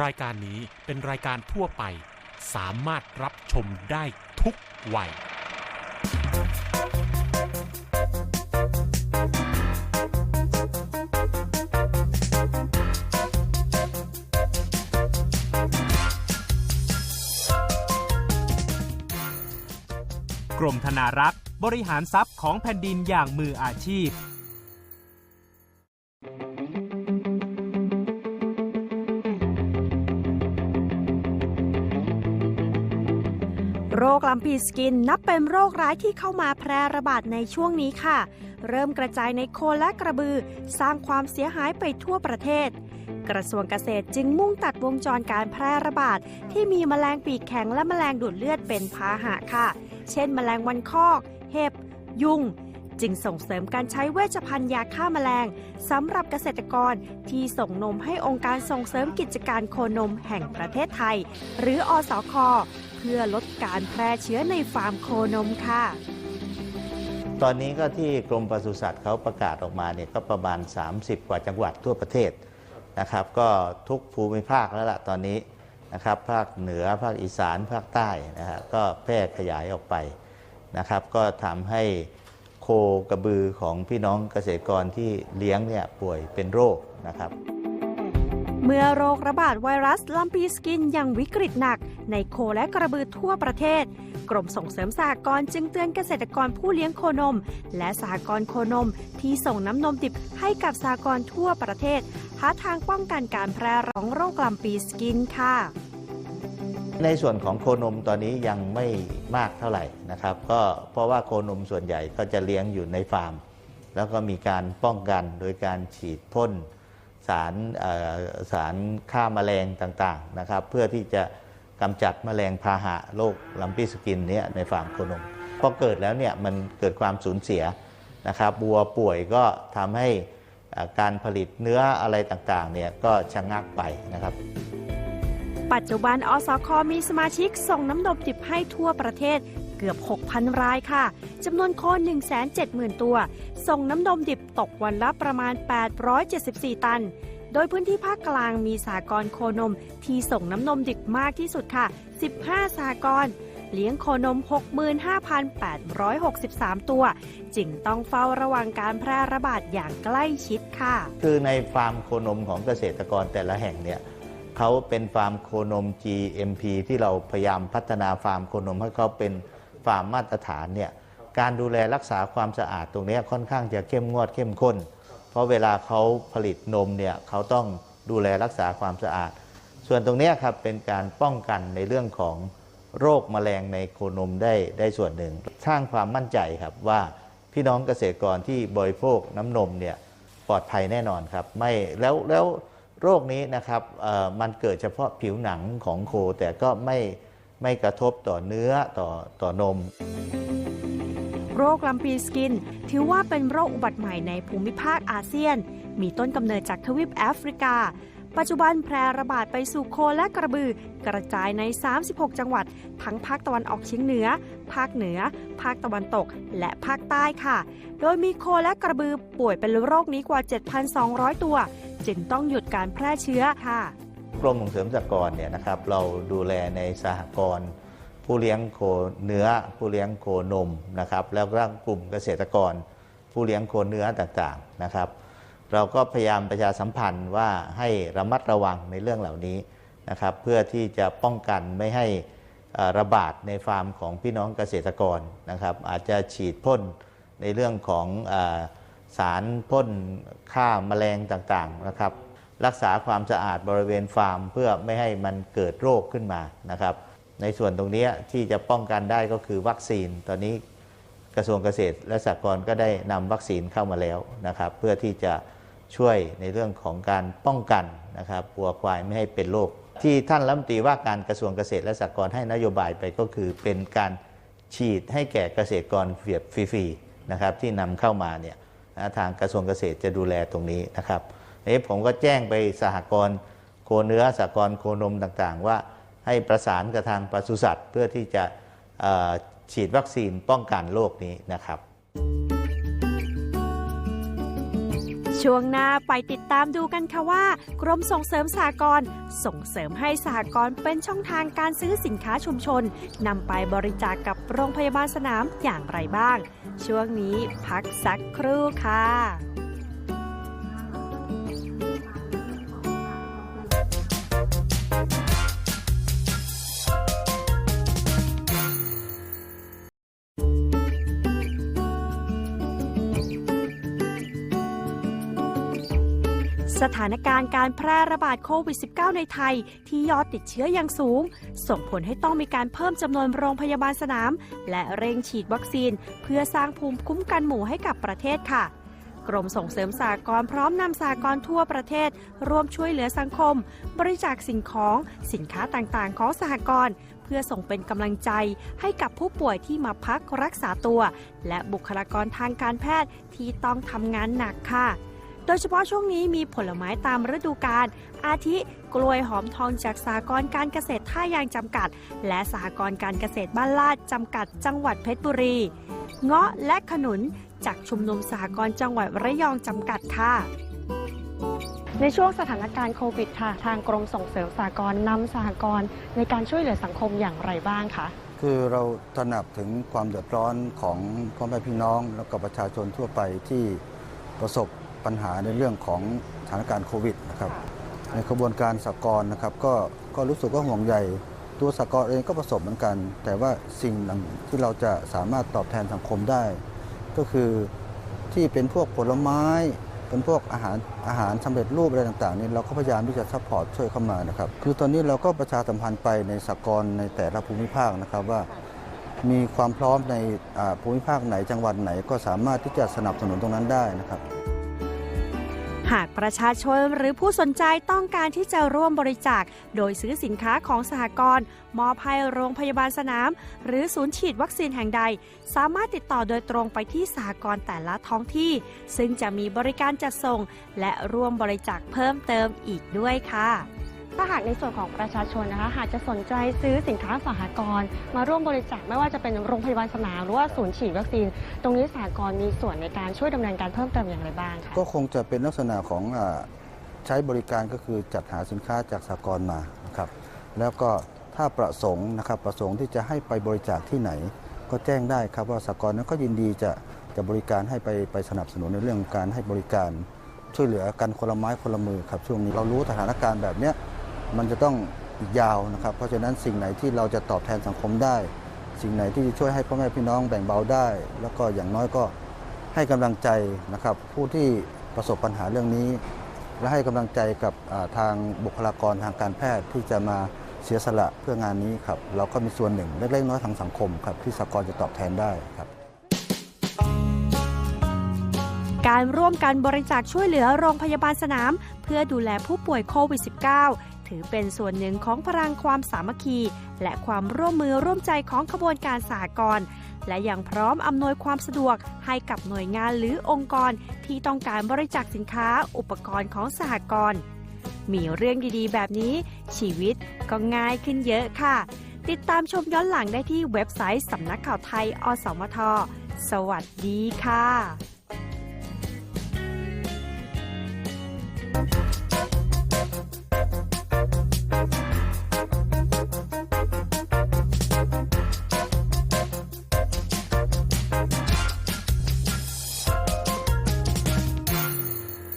รายการนี้เป็นรายการทั่วไป สามารถรับชมได้ทุกวัย กรมธนารักษ์ บริหารทรัพย์ของแผ่นดินอย่างมืออาชีพ โรคลำปีสกินนับเป็นโรคร้ายที่เข้ามาแพร่ระบาดในช่วงนี้ค่ะ เริ่มกระจายในโคและกระบือ สร้างความเสียหายไปทั่วประเทศ กระทรวงเกษตรจึงมุ่งตัดวงจรการแพร่ระบาด ที่มีแมลงปีกแข็งและแมลงดูดเลือดเป็นพาหะค่ะ เช่นแมลงวันคอก เห็บ ยุง จึงส่งเสริมการใช้เวชภัณฑ์ยาฆ่าแมลงสำหรับเกษตรกรที่ส่งนมให้องค์การส่งเสริมกิจการโคนมแห่งประเทศไทย หรืออสค เพื่อลดการแพร่เชื้อในฟาร์มโคนมค่ะ ตอนนี้ก็ที่กรมปศุสัตว์เขาประกาศออกมาเนี่ยก็ประมาณ 30 กว่าจังหวัดทั่วประเทศนะครับ ก็ทุกภูมิภาคแล้วล่ะตอนนี้นะครับภาคเหนือภาคอีสานภาคใต้นะฮะก็แพร่ขยายออกไปนะครับ ก็ทำให้ โคกระบือของพี่น้องเกษตรกรที่เลี้ยงเนี่ยป่วยเป็นโรคนะครับ เมื่อโรคระบาดไวรัสลัมปีสกินยังวิกฤตหนัก ในโคและกระบือทั่วประเทศ กรมส่งเสริมสหกรณ์จึงเตือนเกษตรกรผู้เลี้ยงโคนม และสหกรณ์โคนมที่ส่งน้ำนมดิบให้กับสหกรณ์ทั่วประเทศ หาทางป้องกันการแพร่ของโรคลัมปีสกินค่ะ ในส่วนของโคนมตอนนี้ยังไม่มากเท่าไหร่นะครับ ก็เพราะว่าโคนมส่วนใหญ่ก็จะเลี้ยงอยู่ในฟาร์ม แล้วก็มีการป้องกันโดยการฉีดพ่นสารสารฆ่าแมลงต่างๆนะครับ เพื่อที่จะกำจัดแมลงพาหะโรคลัมปีสกินเนี้ยในฟาร์มโคนมพอเกิดแล้วเนี่ยมันเกิดความสูญเสียนะครับบัวป่วยก็ทำให้การผลิตเนื้ออะไรต่างๆเนี่ยก็ชะงักไปนะครับ ปัจจุบันอสคมีสมาชิกส่งน้ำนมดิบให้ทั่วประเทศเกือบ 6,000 รายค่ะจำนวนโคน170,000 ตัว ส่งน้ำนมดิบตกวันละประมาณ 874 ตัน โดยพื้นที่ภาคกลางมีสากรโคนมที่ส่งน้ำนมดิบมากที่สุดค่ะ 15 สากรเลี้ยงโคนม 65,863 ตัว จึงต้องเฝ้าระวังการแพร่ระบาดอย่างใกล้ชิดค่ะ คือในฟาร์มโคนมของเกษตรกรแต่ละแห่งเนี่ย เขาเป็นฟาร์มโคนม GMP ที่เราพยายามพัฒนาฟาร์มโคนมให้เขาเป็นฟาร์มมาตรฐานเนี่ยการดูแลรักษาความสะอาดตรงนี้ค่อนข้างจะเข้มงวดเข้มข้น เพราะเวลาเขาผลิตนมเนี่ยเขาต้องดูแลรักษาความสะอาด ส่วนตรงนี้ครับเป็นการป้องกันในเรื่องของโรคแมลงในโคนมได้ได้ส่วนหนึ่ง สร้างความมั่นใจครับว่าพี่น้องเกษตรกรที่บริโภคน้ำนมเนี่ยปลอดภัยแน่นอนครับไม่แล้วแล้ว โรคนี้นะครับมันเกิดเฉพาะผิวหนังของโค แต่ก็ไม่ไม่กระทบต่อเนื้อต่อต่อนม โรคลัมปีสกิน ถือว่าเป็นโรคอุบัติใหม่ในภูมิภาคอาเซียน มีต้นกำเนิดจากทวีปแอฟริกา ปัจจุบันแพร่ระบาดไปสู่โคและกระบือ กระจายใน 36 จังหวัด ทั้งภาคตะวันออกเฉียงเหนือ ภาคเหนือ ภาคตะวันตก และภาคใต้ค่ะ โดยมีโคและกระบือป่วยเป็นโรคนี้กว่า 7,200 ตัว จึงต้องหยุดการแพร่เชื้อค่ะ กรมส่งเสริมสหกรณ์เนี่ยนะครับเราดูแลในสหกรณ์ผู้เลี้ยงโคเนื้อ ผู้เลี้ยงโคนมนะครับแล้วก็กลุ่มเกษตรกร ผู้เลี้ยงโคเนื้อต่างๆนะครับ เราก็พยายามประชาสัมพันธ์ว่าให้ระมัดระวังในเรื่องเหล่านี้นะครับเพื่อที่จะป้องกันไม่ให้ระบาดในฟาร์มของพี่น้องเกษตรกรนะครับอาจจะฉีดพ่นในเรื่องของอ สารพ่นฆ่าแมลงต่างๆนะครับ รักษาความสะอาดบริเวณฟาร์ม เพื่อไม่ให้มันเกิดโรคขึ้นมานะครับ ในส่วนตรงนี้ที่จะป้องกันได้ก็คือวัคซีน ตอนนี้กระทรวงเกษตรและสหกรณ์ก็ได้นำวัคซีนเข้ามาแล้วนะครับ เพื่อที่จะช่วยในเรื่องของการป้องกันนะครับวัวควายไม่ให้เป็นโรคที่ท่านรัฐมนตรีว่าการกระทรวงเกษตรและสหกรณ์ให้นโยบายไปก็คือเป็นการฉีดให้แก่เกษตรกรเฟียบฟรีๆนะครับที่นำเข้ามาเนี่ย ทางกระทรวงเกษตรจะดูแลตรงนี้นะครับนี้ผมก็แจ้งไปสหกรณ์โคเนื้อสหกรณ์โคนมต่างๆ ว่าให้ประสานกับทางปศุสัตว์เพื่อที่จะฉีดวัคซีนป้องกันโรคนี้นะครับ ช่วงหน้าไปติดตามดูกันค่ะว่า กรมส่งเสริมสากลส่งเสริมให้สากลเป็นช่องทางการซื้อสินค้าชุมชนนำไปบริจาคกกับโรงพยาบาลสนามอย่างไรบ้าง ช่วงนี้พักสักครู่ค่ะ สถานการณ์การแพร่ระบาดโควิด -19 ในไทย ที่ยอดติดเชื้อยังสูง ส่งผลให้ต้องมีการเพิ่มจำนวนโรงพยาบาลสนาม และเร่งฉีดวัคซีน เพื่อสร้างภูมิคุ้มกันหมู่ให้กับประเทศค่ะกรมส่งเสริมสหกรพร้อมนำสหกรทั่วประเทศ ร่วมช่วยเหลือสังคม บริจาคสิ่งของสินค้าต่างๆ ของสหกรณ์เพื่อส่งเป็นกำลังใจให้กับผู้ป่วยที่มาพักรักษาตัว และบุคลากรทางการแพทย์ที่ต้องทำงานหนักค่ะ โดยเฉพาะช่วงนี้มีผลไม้ตามฤดูกาล อาทิกล้วยหอมทองจากสหกรณ์การเกษตรท่ายางจำกัด และสหกรณ์การเกษตรบ้านลาดจำกัด จังหวัดเพชรบุรี เงาะและขนุนจากชุมนุมสหกรณ์จังหวัดระยองจำกัดค่ะในช่วงสถานการณ์โควิดค่ะ ทางกรมส่งเสริมสหกรณ์นำสหกรณ์ในการช่วยเหลือสังคมอย่างไรบ้างคะคือเราตระหนักถึงความเดือดร้อนของพ่อแม่พี่น้องแล้วก็ประชาชนทั่วไปที่ประสบ ปัญหาในเรื่องของสถานการณ์โควิดนะครับในกระบวนการสากลนะครับก็ก็รู้สึกว่าห่วงใยตัวสากลเองก็ประสบเหมือนกัน แต่ว่าสิ่งหนึ่งที่เราจะสามารถตอบแทนสังคมได้ ก็คือที่เป็นพวกผลไม้เป็นพวกอาหารอาหารสำเร็จรูปอะไรต่างๆนี่เราก็พยายามที่จะซัพพอร์ตช่วยเข้ามานะครับคือตอนนี้เราก็ประชาสัมพันธ์ไปในสากลในแต่ละภูมิภาคนะครับว่า มีความพร้อมในอ่าภูมิภาคไหนจังหวัดไหนก็สามารถที่จะสนับสนุนตรงนั้นได้นะครับ หากประชาชนหรือผู้สนใจต้องการที่จะร่วมบริจาค โดยซื้อสินค้าของสหกรณ์มอบให้โรงพยาบาลสนาม หรือศูนย์ฉีดวัคซีนแห่งใด สามารถติดต่อโดยตรงไปที่สหกรณ์แต่ละท้องที่ ซึ่งจะมีบริการจัดส่ง และร่วมบริจาคเพิ่มเติมอีกด้วยค่ะ ถ้าหากในส่วนของประชาชนนะคะ หากจะสนใจซื้อสินค้าสหกรณ์มาร่วมบริจาคไม่ว่าจะเป็นโรงพยาบาลสนามหรือว่าศูนย์ฉีดวัคซีน ตรงนี้สหกรณ์มีส่วนในการช่วยดำเนินการเพิ่มเติมอย่างไรบ้างคะก็คงจะเป็นลักษณะของอาใช้บริการก็คือจัดหาสินค้าจากสากลมานะครับแล้วก็ถ้าประสงค์นะครับประสงค์ที่จะให้ไปบริจาคที่ไหน ก็แจ้งได้ครับว่าสากลนั้นก็ยินดีจะจะบริการให้ไปไปสนับสนุนในเรื่องของการให้บริการ ช่วยเหลือกันคนละไม้คนละมือครับช่วงนี้เรารู้สถานการณ์แบบเนี้ย มันจะต้องอีกยาวนะครับ เพราะฉะนั้นสิ่งไหนที่เราจะตอบแทนสังคมได้ สิ่งไหนที่จะช่วยให้พ่อแม่พี่น้องแบ่งเบาได้ แล้วก็อย่างน้อยก็ให้กำลังใจนะครับ ผู้ที่ประสบปัญหาเรื่องนี้ และให้กำลังใจกับทางบุคลากรทางการแพทย์ที่จะมาเสียสละเพื่องานนี้ครับเราก็มีส่วนหนึ่งเล็กๆน้อยทางสังคมครับที่สากลจะตอบแทนได้ครับ การร่วมกันบริจาคช่วยเหลือโรงพยาบาลสนาม เพื่อดูแลผู้ป่วยโควิด -19 ถือเป็นส่วนหนึ่งของพลังความสามัคคี และความร่วมมือร่วมใจของขบวนการสหกรณ์และยังพร้อมอำนวยความสะดวกให้กับหน่วยงานหรือองค์กรที่ต้องการบริจาคสินค้าอุปกรณ์ของสหกรณ์มีเรื่องดีๆ แบบนี้ชีวิตก็ง่ายขึ้นเยอะค่ะ ติดตามชมย้อนหลังได้ที่เว็บไซต์สำนักข่าวไทย อสมท สวัสดีค่ะ